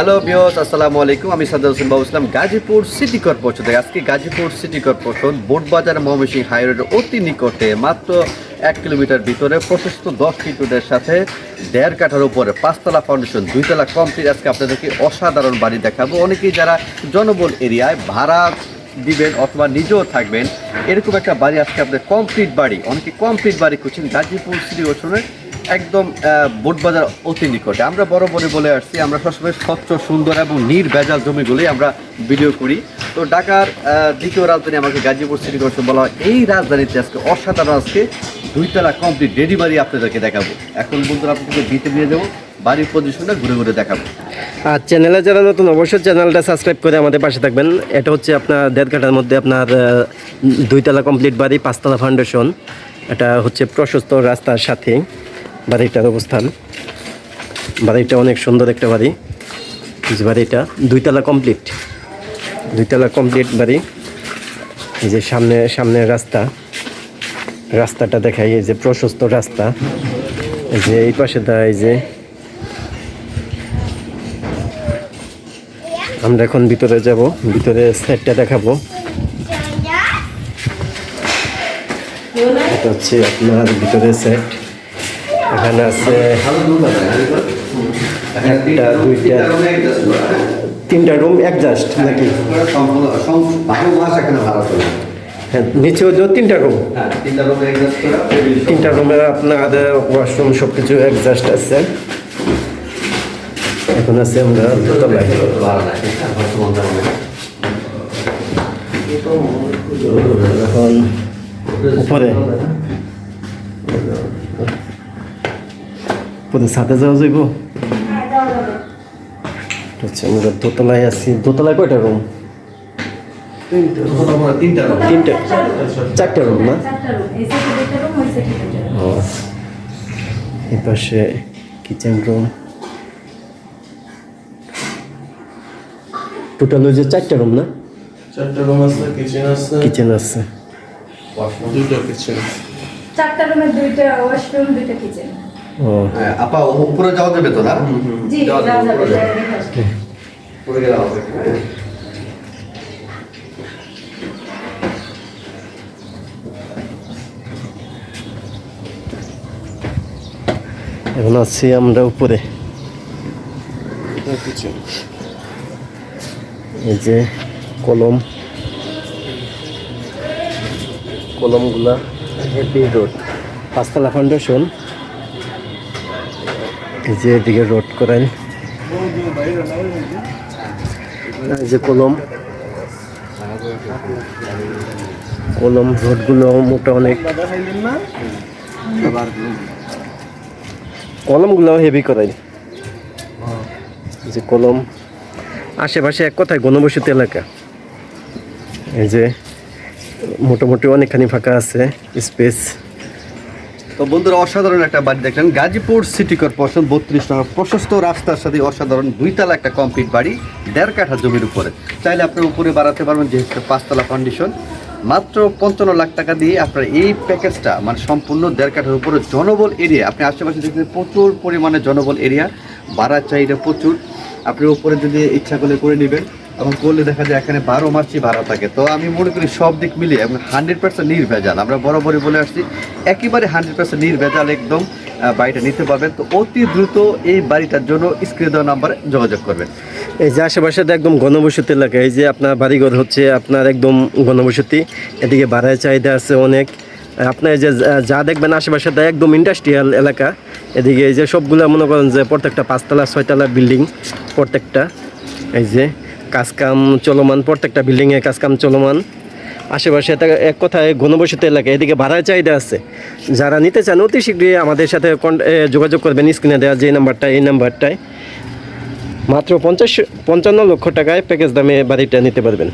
Hello বিয়স আসসালামু আলাইকুম আমি সাদ্দাম হোসেন বাবু ইসলাম, গাজীপুর সিটি কর্পোরেশন থেকে আজকে গাজীপুর সিটি কর্পোরেশন বোটবাজার ময়মনসিংহ হাইরোডের অতি নিকটে, মাত্র এক কিলোমিটার ভিতরে প্রশস্ত দশ ফিট রোডের সাথে দেড় কাঠার উপরে পাঁচতলা ফাউন্ডেশন দুইতলা কমপ্লিট আজকে আপনাদেরকে অসাধারণ বাড়ি দেখাবো। অনেকেই যারা জনবল এরিয়ায় ভাড়া দিবেন অথবা নিজেও থাকবেন, এরকম একটা বাড়ি আজকে আপনাদের কমপ্লিট বাড়ি। অনেকে কমপ্লিট বাড়ি করছেন গাজীপুর সিটি কর্পোরেশনের একদম বোটবাজার অতি নিকটে। আমরা বরাবরই বলে আসছি, আমরা সবসময় স্বচ্ছ, সুন্দর এবং নির্ভেজাল জমিগুলোই আমরা ভিডিও করি। তো ঢাকার দ্বিতীয় রাজধানী আমাকে গাজীপুর সিটি কর্পোরেশন বলা হয়, এই রাজধানীতে আজকে অসাধারণ আজকে দুইতলা কমপ্লিট বাড়ি আপনাদেরকে দেখাবো। এখন বন্ধুরা আপনাদেরকে দিতে নিয়ে যাব, বাড়ির পজিশনটা ঘুরে ঘুরে দেখাবো। আর চ্যানেলে যারা নতুন, অবশ্যই চ্যানেলটা সাবস্ক্রাইব করে আমাদের পাশে থাকবেন। এটা হচ্ছে আপনার দেড় কাঠার মধ্যে আপনার দুইতলা কমপ্লিট বাড়ি, পাঁচতলা ফাউন্ডেশন এটা হচ্ছে প্রশস্ত রাস্তার সাথে। বাড়িটার অবস্থান। বাড়িটা অনেক সুন্দর একটা বাড়ি। যে বাড়িটা দুইতলা কমপ্লিট দুইতলা কমপ্লিট বাড়ি। এই যে সামনে, সামনের রাস্তা। রাস্তাটা দেখাই, এই যে প্রশস্ত রাস্তা। এই যে এই পাশে এই যে আমরা এখন ভিতরে যাব। ভিতরে সাইডটা দেখাবো। এটা হচ্ছে আপনার ভিতরে সেট এখানে আছে একটা, দুইটা, তিনটা রুম অ্যাডজাস্ট নাকি? হ্যাঁ নিচে হচ্ছে তিনটা রুম তিনটা রুমে আপনার ওয়াশরুম সব কিছু অ্যাডজাস্ট আছে। এখন আছে আমরা দোতলায় এখন উপরে। উপরে সাথে যাওয়া যাইব? আচ্ছা আমরা দোতলায় আছি। দোতলায় কয়টা রুম? তিনটা তিনটা চারটা রুম। না? রুম। রুম ওই রুম। ও এই কিচেন রুম। টোটাল হচ্ছে চারটা রুম না? চারটা রুম আছে কিচেন আছে। কিচেন আছে। দুটো কিচেন চারটা রুমের দুইটা ওয়াশরুম দুইটা কিচেন। হ্যাঁ, আপা উপরে যাওয়া যাবে তো না? যাওয়া যাবে, উপরে যাওয়া হ্যাঁ। এখন আছি আমরা উপরে। এই যে কলম। কলমগুলা। হেভি রোড পাঁচতলা ফাউন্ডেশন যে এদিকে রোড করেন। যে কলম। কলম রোডগুলো মোটা অনেক। কলমগুলো হেভি এই যে কলম। আশেপাশে এক কথায় ঘনবসতি এলাকা। এই যে মোটামুটি অনেকখানি ফাঁকা আছে স্পেস। তো বন্ধুরা, অসাধারণ একটা বাড়ি দেখলেন। গাজীপুর সিটি কর্পোরেশন, বত্রিশ টাকা প্রশস্ত রাস্তার সাথে অসাধারণ দুইতলা একটা কমপ্লিট বাড়ি, দেড় কাঠা জমির উপরে। চাইলে আপনার উপরে বাড়াতে পারবেন, যেহেতু পাঁচতলা কন্ডিশন মাত্র পঞ্চান্ন লাখ টাকা দিয়ে আপনার এই প্যাকেজটা মানে সম্পূর্ণ দেড় কাঠার উপরে জনবল এরিয়া আপনি আশেপাশে দেখবেন প্রচুর পরিমাণে জনবল এরিয়া ভাড়ার চাহিদা প্রচুর। আপনি উপরে যদি ইচ্ছা করলে করে নেবেন এবং করলে দেখা যায় এখানে বারো মাসই ভাড়া থাকে। তো আমি মনে করি সব দিক মিলিয়ে এবং হান্ড্রেড পার্সেন্ট নির্ভেজাল। আমরা বরাবরই বলে আসছি, একেবারে হান্ড্রেড পার্সেন্ট নির্ভেজাল একদম বাড়িটা নিতে পারবেন। তো অতি দ্রুত এই বাড়িটার জন্য স্ক্রিনে দেওয়া নাম্বারে যোগাযোগ করবেন। এই যে আশেপাশে তো একদম ঘনবসতি এলাকা, এই যে আপনার বাড়িঘর হচ্ছে আপনার একদম ঘনবসতি, এদিকে ভাড়ার চাহিদা আছে অনেক। আপনার যে যা- দেখবেন আশেপাশে তো একদম ইন্ডাস্ট্রিয়াল এলাকা। এদিকে এই যে সবগুলো মনে করেন যে প্রত্যেকটা পাঁচতলা, ছয়তলা বিল্ডিং প্রত্যেকটা। এই যে কাজকাম চলমান, প্রত্যেকটা বিল্ডিংয়ে কাজকাম চলমান। আশেপাশে এক কথায় ঘনবসতি এলাকা, এদিকে ভাড়ায় চাহিদা আছে। যারা নিতে চান, অতি শীঘ্রই আমাদের সাথে যোগাযোগ করবেন স্ক্রিনে দেওয়া যে নাম্বারটা এই নাম্বারটায় মাত্র পঞ্চাশ, পঞ্চান্ন লক্ষ টাকায় প্যাকেজ দামে বাড়িটা নিতে পারবেন।